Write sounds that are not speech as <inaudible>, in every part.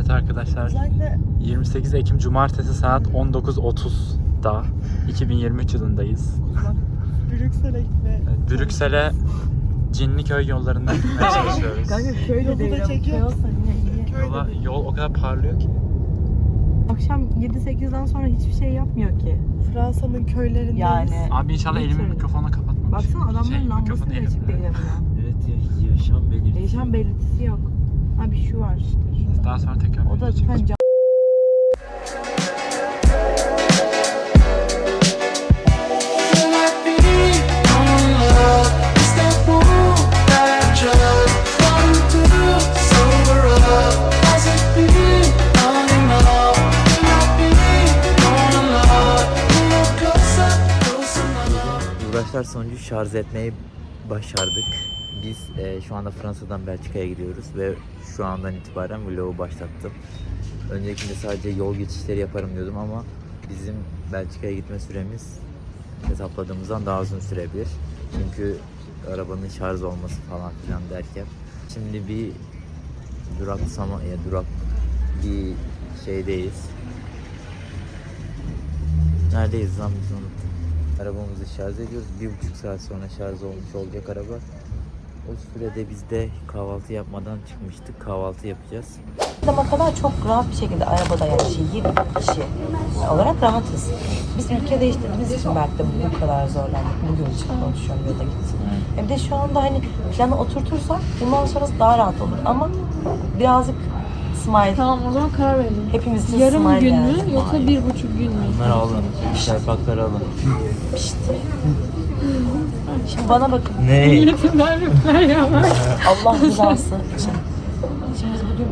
Evet arkadaşlar Özellikle 28 Ekim Cumartesi saat 19.30'da 2023 yılındayız. Brüksel'e gitme. Evet, Brüksel'e Cinliköy yollarından gitmeye <laughs> çalışıyoruz. Kanka köy Yolu de da değil çekiyor Yola, değil. yol o kadar parlıyor ki. Akşam 7-8'den sonra hiçbir şey yapmıyor ki. Fransa'nın köylerindeyiz. Yani Abi inşallah elimi mikrofona kapatmamış. baksana adamların Şey, lambası bile açık değil. Evet ya yaşam belirtisi. Değişen belirtisi yok. Ha bir şu var işte. Daha sonra tekrar O da cam. Uğraşlar sonucu şarj etmeyi başardık. Biz e, şu anda Fransa'dan Belçika'ya gidiyoruz ve şu andan itibaren vlogu başlattım. Öncekinde sadece yol geçişleri yaparım diyordum ama bizim Belçika'ya gitme süremiz hesapladığımızdan daha uzun sürebilir. Çünkü arabanın şarj olması falan filan derken. Şimdi bir duraksama ya durak bir şeydeyiz. Neredeyiz lan biz unuttum. Arabamızı şarj ediyoruz. Bir buçuk saat sonra şarj olmuş olacak araba. O sürede biz de kahvaltı yapmadan çıkmıştık. Kahvaltı yapacağız. Ama kadar çok rahat bir şekilde arabada yani şehir kişi olarak rahatız. Biz ülke değiştirdiğimiz için belki de bu kadar zorlandık. Bugün için konuşuyorum ya da gitsin. Hem de şu anda hani planı oturtursak bundan sonrası daha rahat olur. Ama birazcık smile. Tamam o zaman karar verelim. Hepimiz için Yarım smile gün yani. mü yoksa bir buçuk gün mü? Bunları alın. Serpakları alın. İşte. Şimdi bana bakın. Ne? Yönetmenler rüfler ya. Allah rızası için. Şimdi biz bugün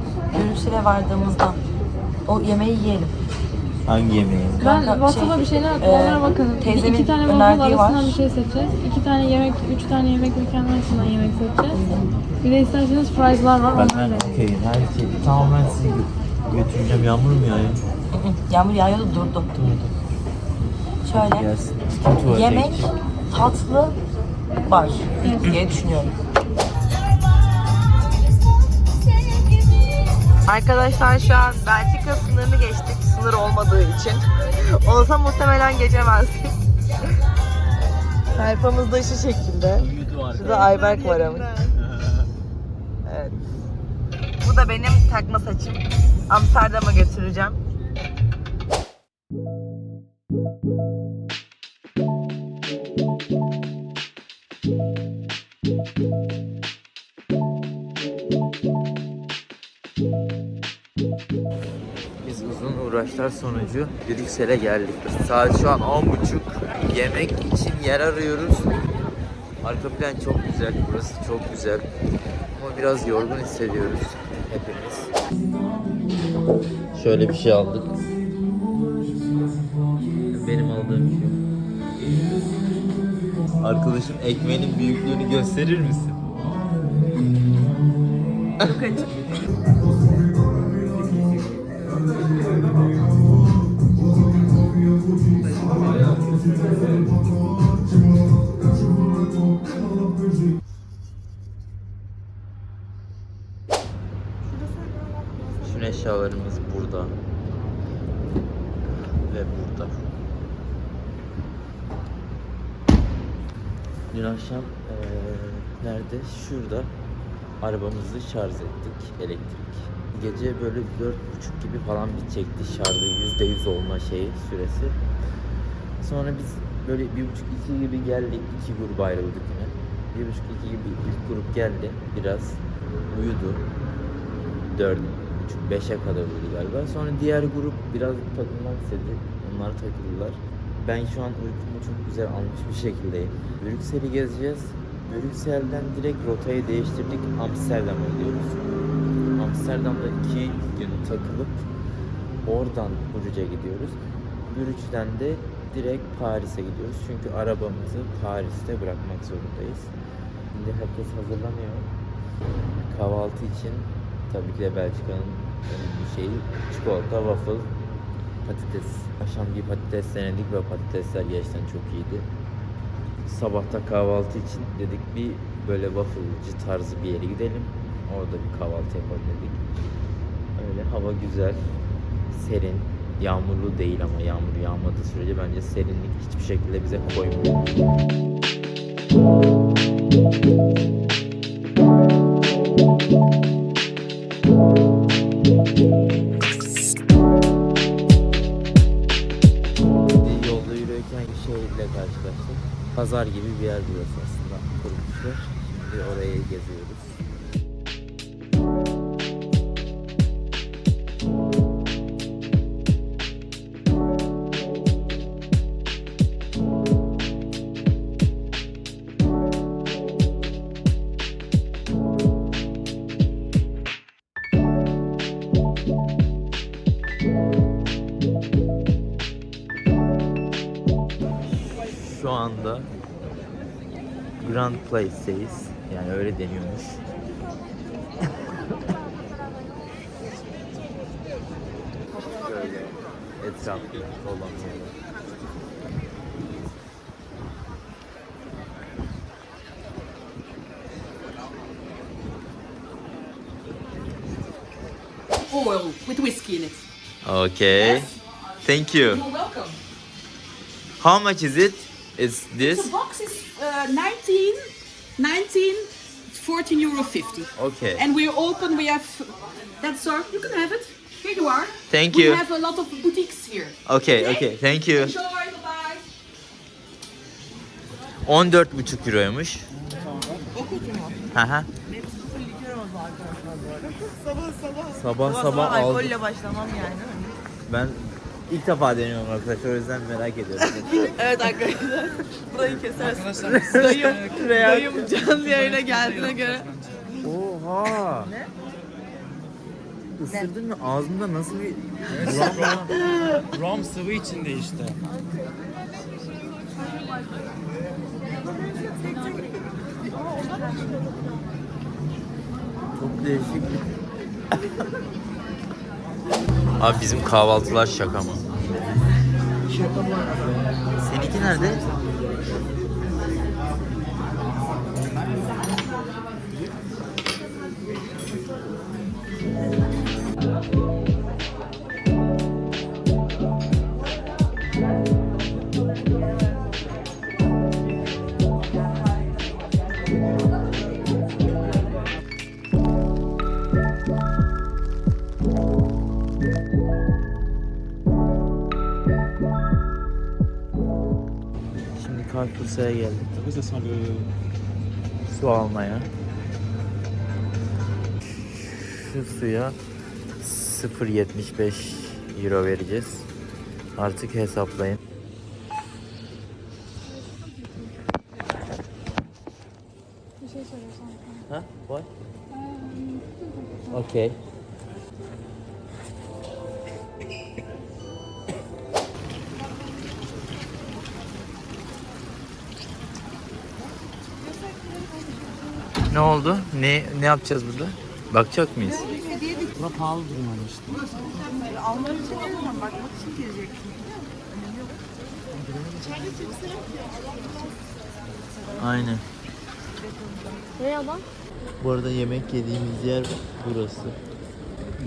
Brüksel'e vardığımızda o yemeği yiyelim. Hangi yemeği? Ben Kanka, WhatsApp'a şey, bir şeyler attım e, onlara bakın. Bir- teyzemin İki tane önerdiği waffle arasından var. bir şey seçeceğiz. İki tane yemek, üç tane yemek mekanı arasından yemek seçeceğiz. Bir de isterseniz fry'lar var Ben ben da. okeyim. Her şey. Tamam ben sizi gö- götüreceğim. Yağmur mu yağıyor? Yağmur yağıyordu durdu. Şöyle. Kim tuvalete yemek, tatlı var diye düşünüyorum. Arkadaşlar şu an Belçika sınırını geçtik sınır olmadığı için. Olsa muhtemelen geçemezdik. Sayfamız da şu şekilde. Şurada Ayberk var ama. Evet. Bu da benim takma saçım. Amsterdam'a götüreceğim. Biz uzun uğraşlar sonucu Brüksel'e geldik. Saat şu an 10.30. Yemek için yer arıyoruz. Arka plan çok güzel. Burası çok güzel. Ama biraz yorgun hissediyoruz hepimiz. Şöyle bir şey aldık. Benim aldığım şu. Arkadaşım ekmeğinin büyüklüğünü gösterir misin? Bütün burada. Ve burada. Dün akşam eee, nerede? Şurada arabamızı şarj ettik elektrik. Gece böyle dört buçuk gibi falan bitecekti şarjı yüzde yüz olma şeyi süresi. Sonra biz böyle bir buçuk iki gibi geldik. iki grup ayrıldık yine. Bir buçuk iki gibi ilk grup geldi. Biraz uyudu. Dört buçuk beşe kadar uyudu galiba. Sonra diğer grup biraz takılmak istedi. Onlar takıldılar. Ben şu an uykumu çok güzel almış bir şekildeyim. Brüksel'i gezeceğiz. Brüksel'den direkt rotayı değiştirdik. Amsterdam'a gidiyoruz. Amsterdam'da iki gün takılıp oradan Bruges'e gidiyoruz. Bruges'ten de direkt Paris'e gidiyoruz. Çünkü arabamızı Paris'te bırakmak zorundayız. Şimdi herkes hazırlanıyor. Kahvaltı için tabii ki de Belçika'nın önemli şeyi çikolata, waffle, patates. Akşam bir patates denedik ve patatesler gerçekten çok iyiydi. Sabahta kahvaltı için dedik bir böyle wafflecı tarzı bir yere gidelim. Orada bir kahvaltı yapalım dedik. Ee, Öyle hava güzel, serin, yağmurlu değil ama yağmur yağmadığı sürece bence serinlik hiçbir şekilde bize koymuyor. Bir Yolda yürürken şeyle karşılaştık. Pazar gibi bir yer burası aslında kurmuşlar. Şimdi oraya geziyoruz. Place'teyiz. Yani öyle deniyormuş. Böyle etraflı olan oil with whiskey in it. Okay. Thank you. You're welcome. How much is it? Is The this? box is uh, 19, 19, 14 euro 50. Okay. And we're open. We have that's sir. You can have it. Here you are. Thank we you. have a lot of boutiques here. Okay, okay. Thank you. Enjoy. Bye bye. 14,5 euroymuş. Hı hı. Sabah sabah. Sabah sabah aldım. alkolle başlamam yani. Ben ilk defa deniyorum arkadaşlar o yüzden merak ediyorum. <laughs> Evet arkadaşlar. Burayı kesersin. dayım, dayım canlı yayına geldiğine göre. Oha. Ne? Isırdın mı? Ağzımda nasıl bir... Rom sıvı içinde işte. Çok değişik. <laughs> Abi bizim kahvaltılar şaka mı? Şaka arada. Seninki nerede? Carrefour''a geldik. Su almaya. Şu suya 0.75 euro vereceğiz. Artık hesaplayın. Bir şey söylesem. Ha? What? Okay. Ne oldu? Ne ne yapacağız burada? Bakacak mıyız? Bura pahalı durumlar işte. Almak için geleceğim. Bakmak için gelecektim. Aynen. Ne yalan? Bu arada yemek yediğimiz yer burası.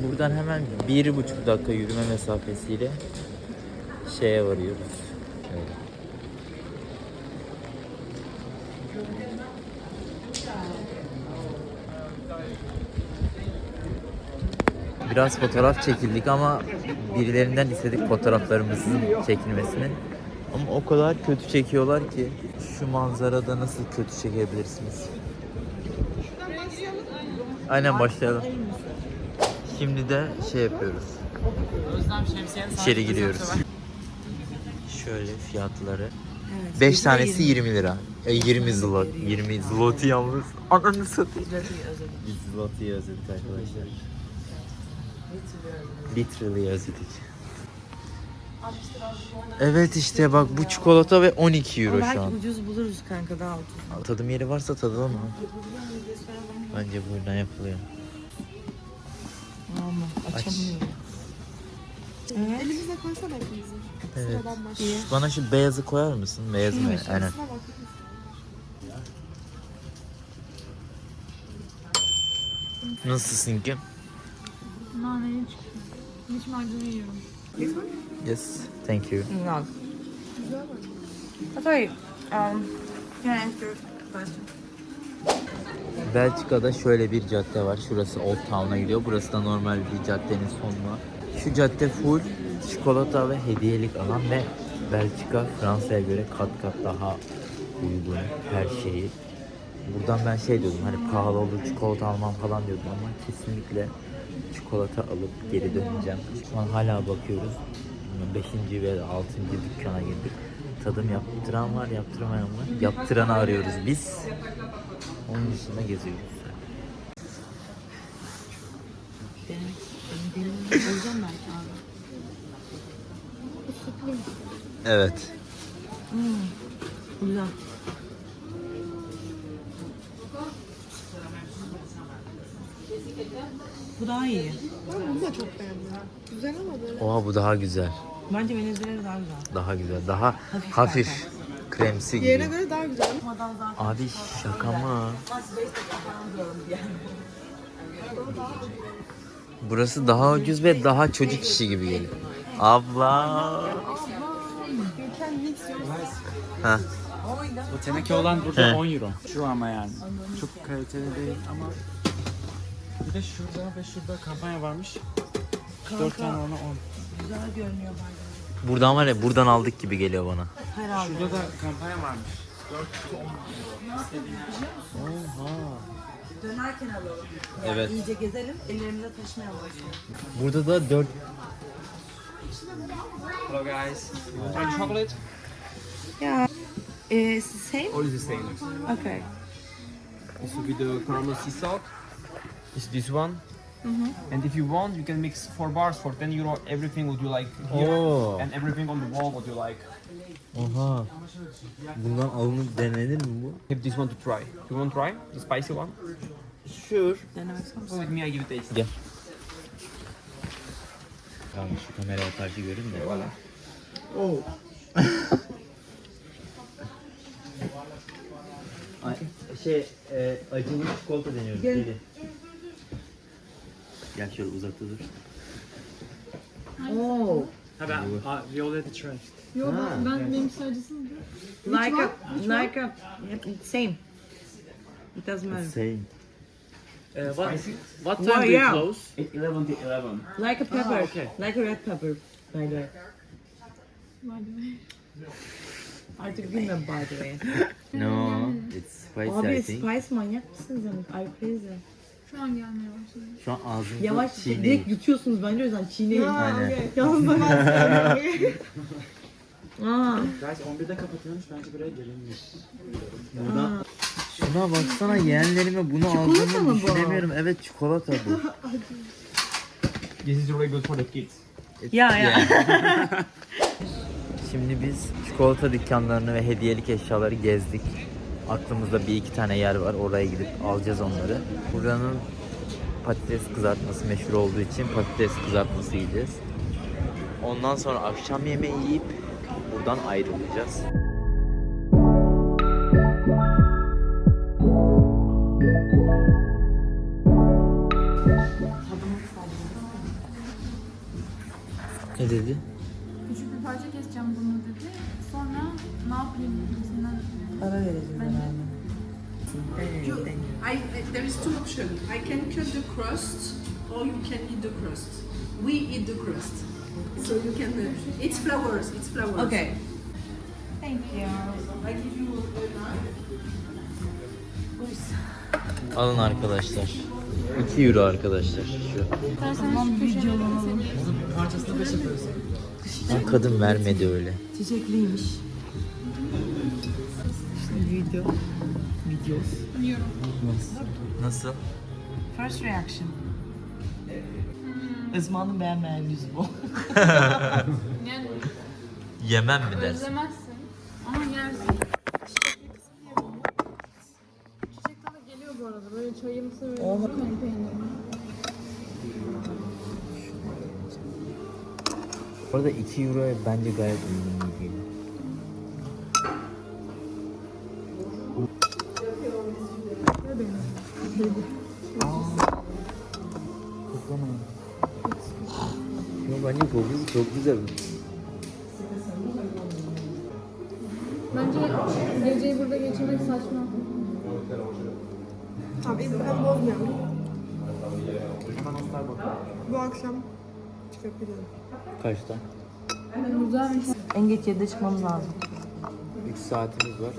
Buradan hemen bir buçuk dakika yürüme mesafesiyle şeye varıyoruz. Öyle. Biraz fotoğraf çekildik ama birilerinden istedik fotoğraflarımızın çekilmesini. Ama o kadar kötü çekiyorlar ki şu manzarada nasıl kötü çekebilirsiniz? Aynen başlayalım. Şimdi de şey yapıyoruz. İçeri giriyoruz. Şöyle fiyatları. 5 tanesi 20 lira. E, 20 zlot. 20 zloti yalnız. Ananı satayım. Biz zlotiyi özledik arkadaşlar. Literally özledik. Evet işte bak bu çikolata ve 12 euro şu an. ucuz buluruz kanka daha ucuz. Tadım yeri varsa tadalım mı? Bence buradan yapılıyor. Ama açamıyorum. Evet. Elimize koysana hepimizi. Evet. Sıradan başlayalım. Bana şu beyazı koyar mısın? Beyaz mı? Aynen. Bak. Nasılsın ki? Naneli çıktı. Diş macunu yiyorum. Yes, thank you. No. Sorry. Um, can I answer your question? Belçika'da şöyle bir cadde var. Şurası Old Town'a gidiyor. Burası da normal bir caddenin sonu. Şu cadde full çikolata ve hediyelik alan ve Belçika Fransa'ya göre kat kat daha uygun her şeyi. Buradan ben şey diyordum hani pahalı olur çikolata almam falan diyordum ama kesinlikle çikolata alıp geri döneceğim. Şu an hala bakıyoruz. 5. ve 6. dükkana girdik. Tadım yaptıran var, yaptırmayan var. Yaptıranı arıyoruz biz. Onun dışında geziyoruz. Evet. Güzel. Bu daha iyi. Oha bu daha güzel. Bence Venezuela daha güzel. Daha güzel. Daha hafif. Kremsi gibi. Yerine göre daha güzel. Abi şaka mı? Burası daha ucuz ve daha çocuk işi gibi geliyor. Abla. Ha. Bu teneke olan burada He. 10 euro. Şu ama yani. Çok kaliteli değil ama bir de şurada ve şurada kampanya varmış. 4 tane ona 10. Güzel görünüyor bence. Buradan var ya buradan aldık gibi geliyor bana. Herhalde. Şurada da kampanya varmış. Dönerken alalım. Evet. İyice gezelim, ellerimizde taşımayalım. Burada da 4 Hello guys. Want chocolate? Yeah. It's the same? All is the same. Okay. This will be the caramel sea salt. Is this one? And if you want, you can mix four bars for 10 euro. Everything would you like here, Oo. and everything on the wall would you like. Oha. Bundan alınıp denenir mi bu? Give this one to try. You want to try the spicy one? Sure. Denemek ister misin? With me, I give it a taste. Gel. Tamam şu kameraya karşı görün de. <laughs> Ay, şey, e, acılı çikolata deniyoruz. Gel. Gel şöyle uzakta dur. Oh. How about uh, Violetta try? Yo ben, ben benim sadece mı? Like a, like a, yep, it's same. It doesn't matter. Same. Uh, what, what time Well, do you yeah. close? 11 to 11. Like a pepper. okay. Like a red pepper. By the way. Vay be. Artık bilmiyorum by the way. <laughs> No, it's spicy Abi I think. spice manyak mısınız? Ay crazy. Şu an gelmeye başladı. Şu an ağzımda Yavaş çiğneyin. direkt yutuyorsunuz bence o yüzden çiğneyin. Aynen. Yalnız ben Aa, Guys 11'de kapatıyormuş bence buraya gelinmiş. Burada Şuna baksana yeğenlerime bunu mı aldığımı bu? düşünemiyorum. Evet çikolata bu. <laughs> This is really good for the kids. ya ya. <laughs> Şimdi biz çikolata dükkanlarını ve hediyelik eşyaları gezdik. Aklımızda bir iki tane yer var. Oraya gidip alacağız onları. Buranın patates kızartması meşhur olduğu için patates kızartması yiyeceğiz. Ondan sonra akşam yemeği yiyip buradan ayrılacağız. Ne dedi? Küçük bir parça keseceğim bunu dedi. Sonra ne yapayım gibisinden. Para vereceğiz herhalde. I, I- there is two options. I can cut the crust, or you can eat the crust. We eat the crust, so you can. Uh, it's flowers. It's flowers. Okay. Alın arkadaşlar. 2 euro arkadaşlar. Şu. İstersen şu köşeye keselim. Parçasını 5 yapıyoruz. Lan kadın vermedi öyle. Çiçekliymiş. Video. Videos. Yiyorum. Nasıl? First reaction. Esma'nın beğenmeyen yüzü bu. Yani <laughs> Yemem mi dersin? özlemezsin ama yersin. Çiçekli kısmı yerim. Çiçek tadı geliyor bu arada. Böyle çayımsı böyle peyniri. Bu arada 2 euro bence gayet uygun çok güzel. Bence geceyi burada geçirmek saçma. Tamam ilk ben bozmuyorum. Bu akşam çıkabilirim. Kaçta? Güzelmiş. En geç 7'de çıkmamız lazım. 3 saatimiz var.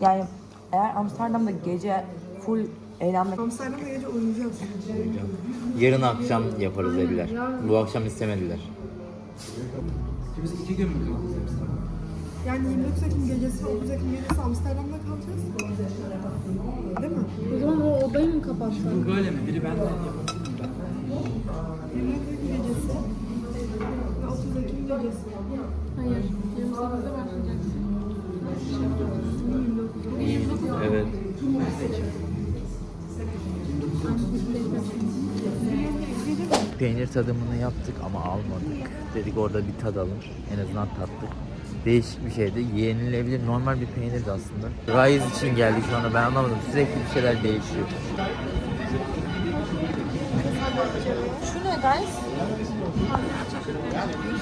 Yani eğer Amsterdam'da gece full eğlenmek Amsterdam'da gece uyuyacağız. Yarın akşam yaparız dediler. Bu akşam istemediler. Biz iki gün mü kalacağız? Yani 29 Ekim gecesi, 30 Ekim gecesi Amsterdam'da kalacağız. Değil mi? O zaman o odayı mı kapatsak? Bu böyle mi? Biri benden 29 Ekim gecesi ve 30 Ekim gecesi. Hayır. Peynir tadımını yaptık ama almadık. Dedik orada bir tadalım. En azından tattık. Değişik bir şeydi. Yenilebilir normal bir peynirdi aslında. Rise için geldik şu anda ben anlamadım. Sürekli bir şeyler değişiyor. Şu ne?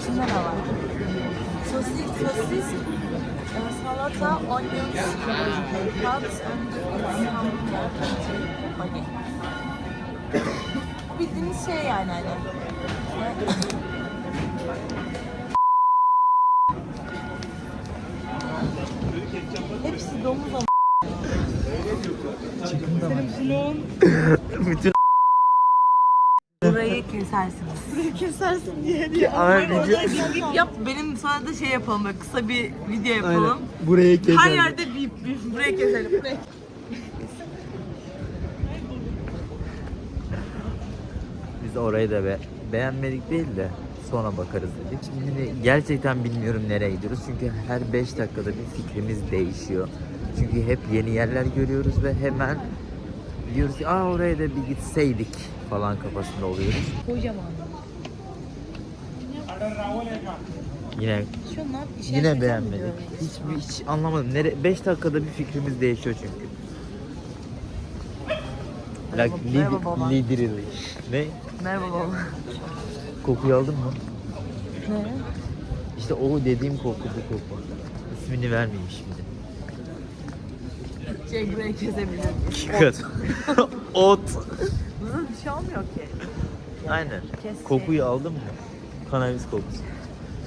İçinde ne var? Sosis, sosis, e, salata, onions, carrots and hamburger. Bildiğiniz şey yani hani. Hepsi domuz ama. <laughs> Bütün Burayı kesersiniz. Kesersin diye diye. Bip yap benim sonra da şey yapalım böyle kısa bir video yapalım. buraya Her yerde bip bip buraya keselim. Biz orayı da be beğenmedik değil de sonra bakarız dedik. Şimdi gerçekten bilmiyorum nereye gidiyoruz. Çünkü her 5 dakikada bir fikrimiz değişiyor. Çünkü hep yeni yerler görüyoruz ve hemen diyoruz ki aa oraya da bir gitseydik falan kafasında oluyoruz. Kocaman. Yine Şu an ne yap- işe yine beğenmedik. Hiç hiç anlamadım. Nere 5 dakikada bir fikrimiz değişiyor çünkü. Like Merhaba baba. literally. Ne? Merhaba baba. Kokuyu aldın mı? Ne? İşte o dediğim koku bu koku. İsmini vermeyeyim şimdi. Şey buraya kesebilir. <laughs> Ot. Ot. Burada bir şey olmuyor ki. Aynen. Kes Kokuyu aldın mı? Kanabis kokusu.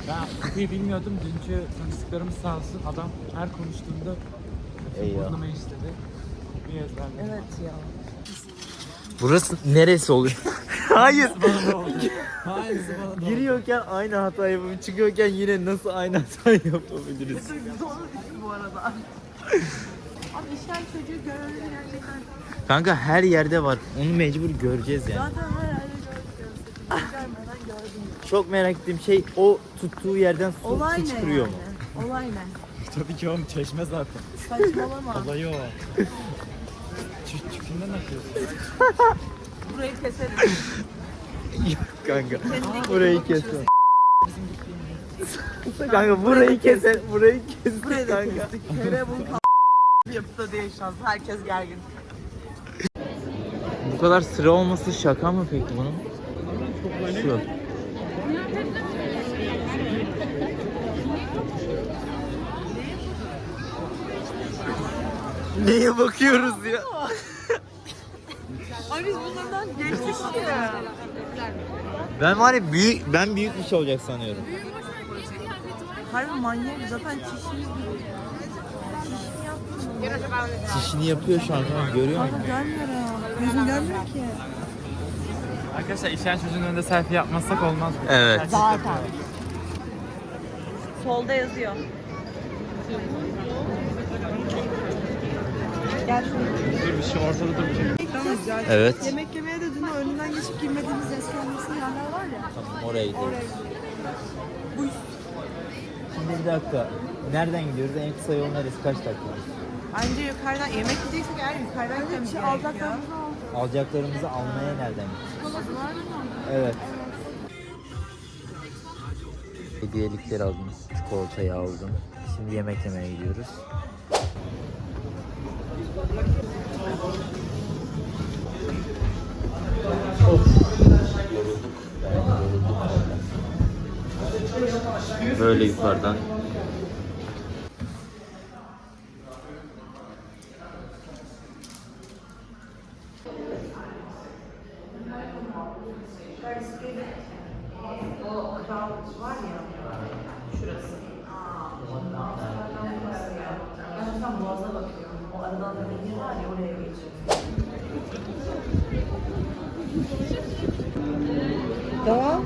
Ben kokuyu bilmiyordum. Dünkü tanıştıklarımız sağ olsun. Adam her konuştuğunda Eyvah. burnuma istedi. Kokuyu ezberledim. Evet ya. Burası neresi oluyor? <laughs> Hayır. Giriyorken aynı hata yapıp çıkıyorken yine nasıl aynı hata yapabiliriz? Doğru bu arada. Abi işler çocuğu görmeli gerçekten. Kanka her yerde var. Onu mecbur göreceğiz yani. Zaten her yerde görmeden gördüm. Çok merak ettiğim şey o tuttuğu yerden su Olay ne yani? mu? Olay ne? Tabii ki oğlum çeşme zaten. Saçmalama. Olayı o. Burayı keselim. Kanka burayı kesin. kanka burayı keser, burayı kesin Burayı da kanka. kestik. Kere bu yapıda değil şu an. Herkes gergin. Bu kadar sıra olması şaka mı peki bunun? Şu. Neye bakıyoruz ya? Ay biz bunlardan geçtik ya. Ben var ya büyük, ben büyük bir şey olacak sanıyorum. Harbi manyak zaten çişimiz Çişini yapıyor şu an kanka görüyor musun? görmüyorum. Gözüm görmüyor ki. Arkadaşlar işen çocuğun önünde selfie yapmazsak olmaz. Evet. Zaten. Solda yazıyor. Gel şuraya. Dur bir şey ortada dur bir şey. Evet. Yemek yemeye de dün önünden geçip girmediğimiz restoranımızın yerler var ya. Tamam oraya gidiyoruz. Şimdi bir dakika. Nereden gidiyoruz? En kısa yol neresi? Kaç dakika? Bence yukarıdan yemek yiyeceksek eğer yukarıdan gitmemiz Şey, gerekiyor. alacaklarımızı aldık. Alacaklarımızı almaya nereden gideceğiz? Evet. Hediyelikleri aldım. Çikolatayı aldım. Şimdi yemek yemeye gidiyoruz. Böyle yukarıdan var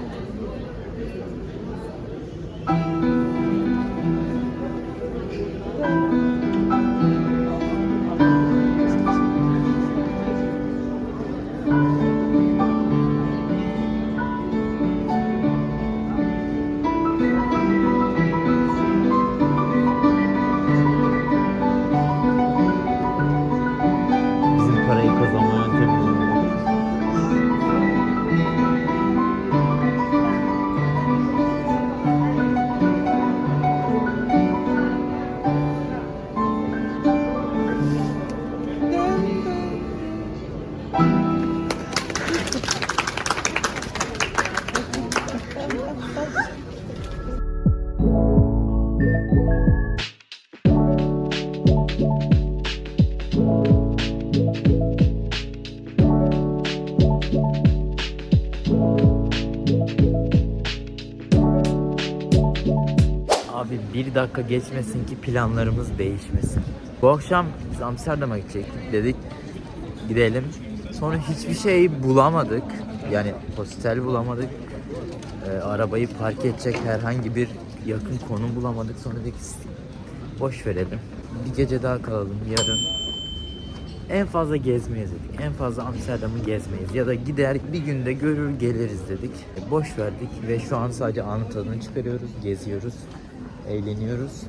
dakika geçmesin ki planlarımız değişmesin. Bu akşam biz Amsterdam'a gidecektik dedik. Gidelim. Sonra hiçbir şey bulamadık. Yani hostel bulamadık. Ee, arabayı park edecek herhangi bir yakın konum bulamadık. Sonra dedik boş verelim. Bir gece daha kalalım yarın. En fazla gezmeyiz dedik. En fazla Amsterdam'ı gezmeyiz. Ya da gider bir günde görür geliriz dedik. E, Boş verdik ve şu an sadece anın tadını çıkarıyoruz. Geziyoruz. Eğleniyoruz.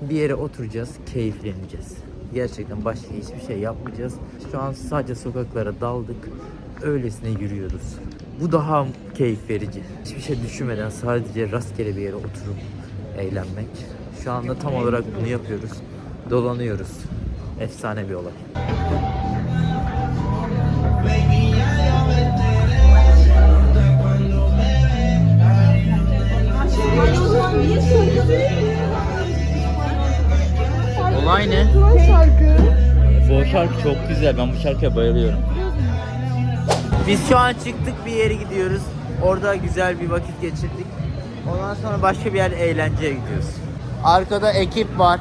Bir yere oturacağız. Keyifleneceğiz. Gerçekten başka hiçbir şey yapmayacağız. Şu an sadece sokaklara daldık. Öylesine yürüyoruz. Bu daha keyif verici. Hiçbir şey düşünmeden sadece rastgele bir yere oturup eğlenmek. Şu anda tam olarak bunu yapıyoruz. Dolanıyoruz. Efsane bir olay. Olay ne? Bu şarkı çok güzel. Ben bu şarkıya bayılıyorum. Biz şu an çıktık bir yere gidiyoruz. Orada güzel bir vakit geçirdik. Ondan sonra başka bir yer eğlenceye gidiyoruz. Arkada ekip var.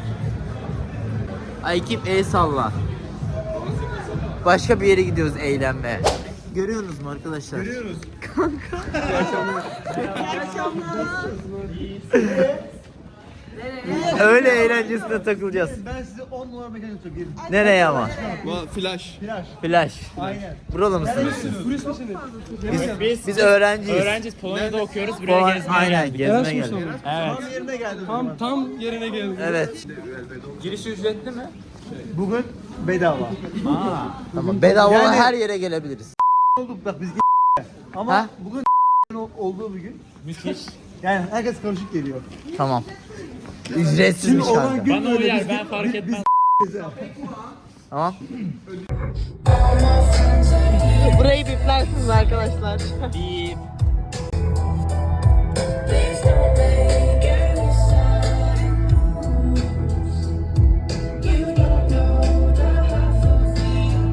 Ay ekip el salla. Başka bir yere gidiyoruz eğlenmeye. Görüyorsunuz mu arkadaşlar? Görüyoruz. Kanka. Öyle eğlencesine takılacağız. Ben size 10 numara mekan götürüyorum. Nereye ama? Flash. Flash. Aynen. Buralı mısınız? Turist misiniz? Biz, biz, biz öğrenciyiz. Öğrenciyiz. Polonya'da okuyoruz. Buraya Falan, gezmeye aynen geldik. gezmeye geldik. Evet. Tam yerine geldi. Tam, tam yerine geldik. Evet. Giriş ücretli mi? Bugün bedava. Tamam. Bedava Yani- her yere gelebiliriz. Olduk bak biz Ama Ha? bugün <laughs> olduğu bir gün. Müthiş. Yani herkes karışık geliyor. Tamam. Ücretsizmiş kanka. Bana uyar biz- ben fark etmez. Tamam. <laughs> Burayı biplersiniz arkadaşlar. Bip.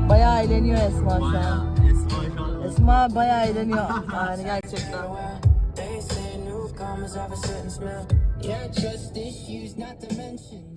Bayağı eğleniyor Esma şu an. Esma bayağı eğleniyor. Yani gerçekten. Yeah, trust issues not to mention.